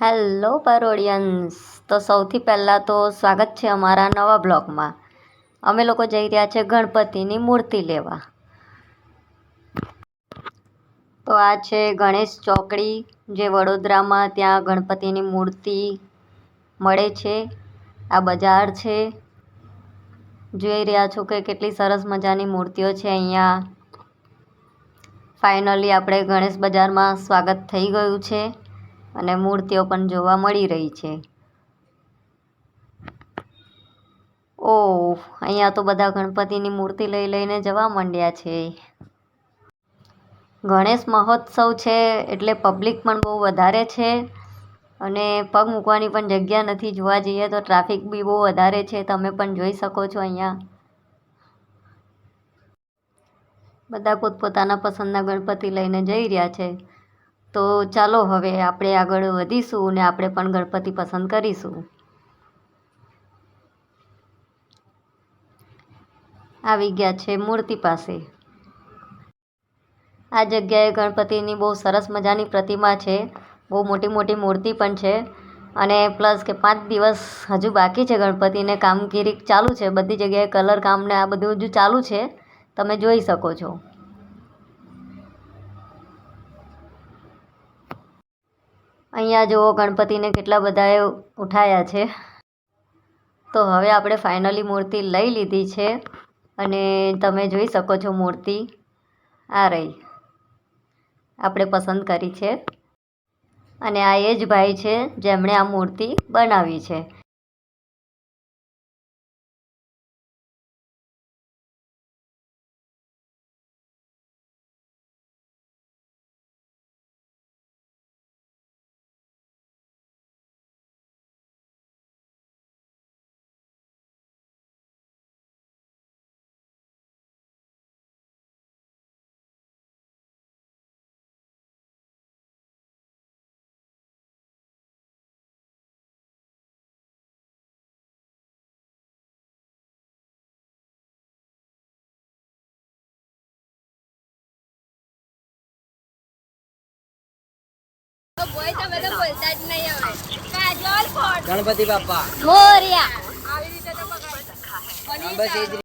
Hello પરોડિયન્સ, તો સૌથી પહેલાં તો સ્વાગત છે અમારા નવા બ્લોગમાં. અમે લોકો જઈ રહ્યા છે ગણપતિની મૂર્તિ લેવા. તો આ છે ગણેશ ચોકડી, જે વડોદરામાં ત્યાં ગણપતિની મૂર્તિ મળે છે. આ બજાર છે. જોઈ રહ્યા છો કે કેટલી સરસ મજાની મૂર્તિઓ છે અહીંયા. ફાઇનલી આપણે ગણેશ બજારમાં સ્વાગત થઈ ગયું છે. અને મૂર્તિઓ પણ જોવા મળી રહી છે. ઓહ, અહીંયા તો બધા ગણપતિની મૂર્તિ લઈ લઈને જવા માંડ્યા છે. ગણેશ મહોત્સવ છે એટલે પબ્લિક પણ બહુ વધારે છે અને પગ મૂકવાની પણ જગ્યા નથી. જોવા જઈએ તો ટ્રાફિક બી બહુ વધારે છે. તમે પણ જોઈ શકો છો અહીંયા. બધા પોતપોતાના પસંદના ગણપતિ લઈને જઈ રહ્યા છે. તો ચાલો હવે આપણે આગળ વધીશું અને આપણે પણ ગણપતિ પસંદ કરીશું. આવી ગયા છે મૂર્તિ પાસે. આ જગ્યાએ ગણપતિની બહુ સરસ મજાની પ્રતિમા છે. બહુ મોટી મોટી મૂર્તિ પણ છે. અને પ્લસ કે પાંચ દિવસ હજુ બાકી છે ગણપતિને કામગીરી ચાલુ છે. બધી જગ્યાએ કલર કામ ને આ બધું હજુ ચાલુ છે. તમે જોઈ શકો છો. અહીંયા જુઓ, ગણપતિને કેટલા બધાએ ઉઠાયા છે. તો હવે આપણે ફાઇનલી મૂર્તિ લઈ લીધી છે અને તમે જોઈ શકો છો મૂર્તિ આ રહી. આપણે પસંદ કરી છે. અને આ એ જ ભાઈ છે જેમણે આ મૂર્તિ બનાવી છે. ગણપતિ બાપા. મોરિયા. બસ એ જ